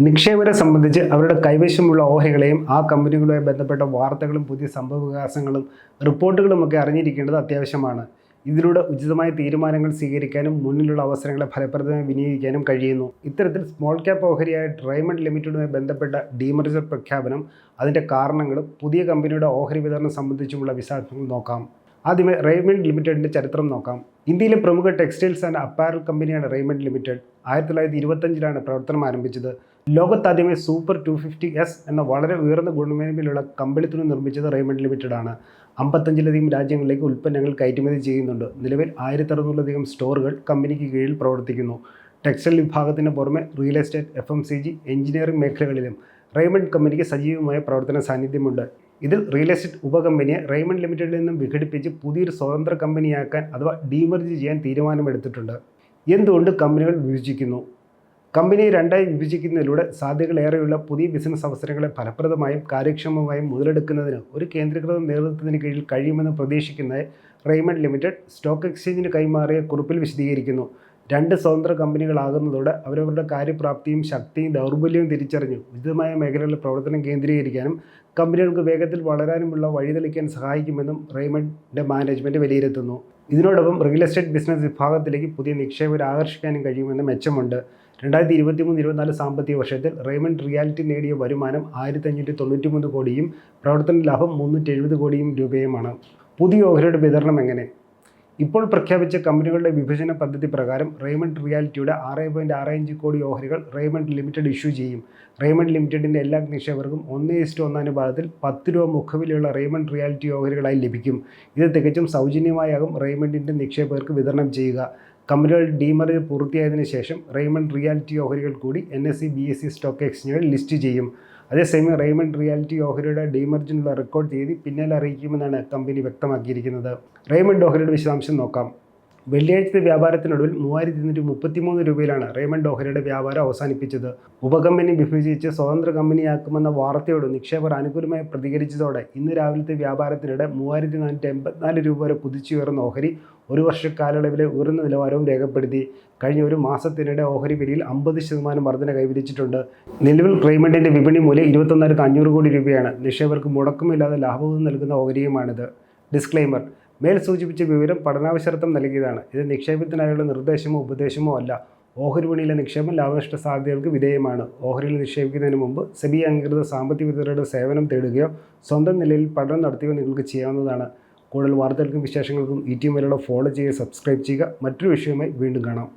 നിക്ഷേപരെ സംബന്ധിച്ച് അവരുടെ കൈവശമുള്ള ഓഹരികളെയും ആ കമ്പനികളുമായി ബന്ധപ്പെട്ട വാർത്തകളും പുതിയ സംഭവ സംഭവവികാസങ്ങളും റിപ്പോർട്ടുകളുമൊക്കെ അറിഞ്ഞിരിക്കേണ്ടത് അത്യാവശ്യമാണ്. ഇതിലൂടെ ഉചിതമായ തീരുമാനങ്ങൾ സ്വീകരിക്കാനും മുന്നിലുള്ള അവസരങ്ങളെ ഫലപ്രദമായി വിനിയോഗിക്കാനും കഴിയുന്നു. ഇത്തരത്തിൽ സ്മോൾ ക്യാപ്പ് ഓഹരിയായ ഡ്രൈമണ്ട് ലിമിറ്റഡുമായി ബന്ധപ്പെട്ട ഡീമർജർ പ്രഖ്യാപനം അതിന്റെ കാരണങ്ങളും പുതിയ കമ്പനിയുടെ ഓഹരി വിതരണം സംബന്ധിച്ചുമുള്ള വിശദാംശങ്ങൾ നോക്കാം. ആദ്യമേ റെയ്മണ്ട് ലിമിറ്റഡിന്റെ ചരിത്രം നോക്കാം. ഇന്ത്യയിലെ പ്രമുഖ ടെക്സ്റ്റൈൽസ് ആൻഡ് അപ്പാരൽ കമ്പനിയാണ് റെയ്മണ്ട് ലിമിറ്റഡ് ആയിരത്തി തൊള്ളായിരത്തി ഇരുപത്തഞ്ചിലാണ് പ്രവർത്തനം ആരംഭിച്ചത്. ലോകത്താദ്യമേ സൂപ്പർ ടു ഫിഫ്റ്റി എസ് എന്ന വളരെ ഉയർന്ന ഗുണമേന്മയിലുള്ള കമ്പിളിത്തുണി നിർമ്മിച്ചത് റെയ്മണ്ട് ലിമിറ്റഡാണ് അമ്പത്തഞ്ചിലധികം രാജ്യങ്ങളിലേക്ക് ഉൽപ്പന്നങ്ങൾ കയറ്റുമതി ചെയ്യുന്നുണ്ട്. നിലവിൽ ആയിരത്തി അറുന്നൂറിലധികം സ്റ്റോറുകൾ കമ്പനിക്ക് കീഴിൽ പ്രവർത്തിക്കുന്നു. ടെക്സ്റ്റൈൽ വിഭാഗത്തിന് പുറമെ real estate F M C G engineering മേഖലകളിലും റെയ്മണ്ട് കമ്പനിക്ക് സജീവമായ പ്രവർത്തന സാന്നിധ്യമുണ്ട്. ഇതിൽ റിയൽ എസ്റ്റേറ്റ് ഉപകമ്പനിയെ റെയ്മണ്ട് ലിമിറ്റഡിൽ നിന്നും വിഘടിപ്പിച്ച് പുതിയൊരു സ്വതന്ത്ര കമ്പനിയാക്കാൻ അഥവാ ഡീമർജ് ചെയ്യാൻ തീരുമാനമെടുത്തിട്ടുണ്ട്. എന്തുകൊണ്ട് കമ്പനികൾ വിഭജിക്കുന്നു? കമ്പനിയെ രണ്ടായി വിഭജിക്കുന്നതിലൂടെ സാധ്യതകളേറെയുള്ള പുതിയ ബിസിനസ് അവസരങ്ങളെ ഫലപ്രദമായും കാര്യക്ഷമമായും മുതലെടുക്കുന്നതിന് ഒരു കേന്ദ്രീകൃത നേതൃത്വത്തിന് കീഴിൽ കഴിയുമെന്ന് പ്രതീക്ഷിക്കുന്നതായി റെയ്മണ്ട് ലിമിറ്റഡ് സ്റ്റോക്ക് എക്സ്ചേഞ്ചിന് കൈമാറിയ കുറിപ്പിൽ വിശദീകരിക്കുന്നു. രണ്ട് സ്വതന്ത്ര കമ്പനികളാകുന്നതോടെ അവരവരുടെ കാര്യപ്രാപ്തിയും ശക്തിയും ദൗർബല്യവും തിരിച്ചറിഞ്ഞു. ഉചിതമായ മേഖലകളിൽ പ്രവർത്തനം കേന്ദ്രീകരിക്കാനും കമ്പനികൾക്ക് വേഗത്തിൽ വളരാനുമുള്ള വഴിതെളിക്കാൻ സഹായിക്കുമെന്നും റെയ്മണ്ടിന്റെ മാനേജ്മെന്റ് വിലയിരുത്തുന്നു. ഇതിനോടൊപ്പം റിയൽ എസ്റ്റേറ്റ് ബിസിനസ് വിഭാഗത്തിലേക്ക് പുതിയ നിക്ഷേപകരെ ആകർഷിക്കാനും കഴിയുമെന്ന മെച്ചമുണ്ട്. രണ്ടായിരത്തി ഇരുപത്തി മൂന്ന് ഇരുപത്തിനാല് സാമ്പത്തിക വർഷത്തിൽ റെയ്മണ്ട് റിയാലിറ്റി നേടിയ വരുമാനം ആയിരത്തി അഞ്ഞൂറ്റി തൊണ്ണൂറ്റി മൂന്ന് കോടിയും പ്രവർത്തന ലാഭം മുന്നൂറ്റി എഴുപത് കോടിയും രൂപയുമാണ്. പുതിയ ഓഹരിയുടെ വിതരണം എങ്ങനെ? ഇപ്പോൾ പ്രഖ്യാപിച്ച കമ്പനികളുടെ വിഭജന പദ്ധതി പ്രകാരം റെയ്മണ്ട് റിയാലിറ്റിയുടെ ആറ് പോയിന്റ് ആറ് അഞ്ച് കോടി ഓഹരികൾ റെയ്മണ്ട് ലിമിറ്റഡ് ഇഷ്യൂ ചെയ്യും. റെയ്മണ്ട് ലിമിറ്റഡിന്റെ എല്ലാ നിക്ഷേപകർക്കും ഒന്ന് ഇസ്റ്റു ഒന്നനുപാതത്തിൽ പത്ത് രൂപ മുഖവിലുള്ള റെയ്മണ്ട് റിയാലിറ്റി ഓഹരികളായി ലഭിക്കും. ഇത് തികച്ചും സൗജന്യമായാകും റെയ്മണ്ടിന്റെ നിക്ഷേപകർക്ക് വിതരണം ചെയ്യുക. കമ്പനികൾ ഡീമറിൽ പൂർത്തിയായതിനു ശേഷം റെയ്മണ്ട് റിയാലിറ്റി ഓഹരികൾ കൂടി N S C B S C stock എക്സ്ചേഞ്ചുകളിൽ list ചെയ്യും. അതേസമയം റെയ്മണ്ട് റിയാലിറ്റി ഓഹരിയുടെ ഡീമർജിനുള്ള റെക്കോർഡ് തീയതി പിന്നാലെ അറിയിക്കുമെന്നാണ് കമ്പനി വ്യക്തമാക്കിയിരിക്കുന്നത്. റെയ്മണ്ട് ഓഹരിയുടെ വിശദാംശം നോക്കാം. വെള്ളിയാഴ്ചത്തെ വ്യാപാരത്തിനൊടുവിൽ മൂവായിരത്തി ഇരുന്നൂറ്റി മുപ്പത്തിമൂന്ന് രൂപയിലാണ് റേമൺ ഡോഹരയുടെ വ്യാപാരം അവസാനിപ്പിച്ചത്. ഉപകമ്പനി വിഭജിച്ച് സ്വതന്ത്ര കമ്പനിയാക്കുമെന്ന വാർത്തയോട് നിക്ഷേപർ അനുകൂലമായി പ്രതികരിച്ചതോടെ ഇന്ന് രാവിലത്തെ വ്യാപാരത്തിനിടെ മൂവായിരത്തി നാനൂറ്റി എൺപത്തിനാല് രൂപ വരെ കുതിച്ചുയർന്ന ഓഹരി ഒരു വർഷ കാലയളവിലെ ഉയർന്ന നിലവാരവും രേഖപ്പെടുത്തി. കഴിഞ്ഞ ഒരു മാസത്തിനിടെ ഓഹരി വിലയിൽ അമ്പത് ശതമാനം വർധന കൈവരിച്ചിട്ടുണ്ട്. നിലവിൽ റെയ്മണ്ടിന്റെ വിപണി മൂല്യം ഇരുപത്തൊന്നായിരത്തി അഞ്ഞൂറ് കോടി രൂപയാണ്. നിക്ഷേപർക്ക് മുടക്കമില്ലാതെ ലാഭവും നൽകുന്ന ഓഹരിയുമാണിത്. ഡിസ്ക്ലെയിമർ മേൽ സൂചിപ്പിച്ച വിവരം പഠനാവശ്യർത്ഥം നൽകിയതാണ്. ഇത് നിക്ഷേപത്തിനായുള്ള നിർദ്ദേശമോ ഉപദേശമോ അല്ല. ഓഹരി വിപണിയിലെ നിക്ഷേപം ലാഭനഷ്ട സാധ്യതകൾക്ക് വിധേയമാണ്. ഓഹരിയിൽ നിക്ഷേപിക്കുന്നതിന് മുമ്പ് സെബി അംഗീകൃത സാമ്പത്തിക വിദഗ്ധരുടെ സേവനം തേടുകയോ സ്വന്തം നിലയിൽ പഠനം നടത്തുകയോ നിങ്ങൾക്ക് ചെയ്യാവുന്നതാണ്. കൂടുതൽ വാർത്തകൾക്കും വിശേഷങ്ങൾക്കും ഈ ടി വരെയുള്ള ഫോളോ ചെയ്യുക സബ്സ്ക്രൈബ് ചെയ്യുക. മറ്റൊരു വിഷയവുമായി വീണ്ടും കാണാം.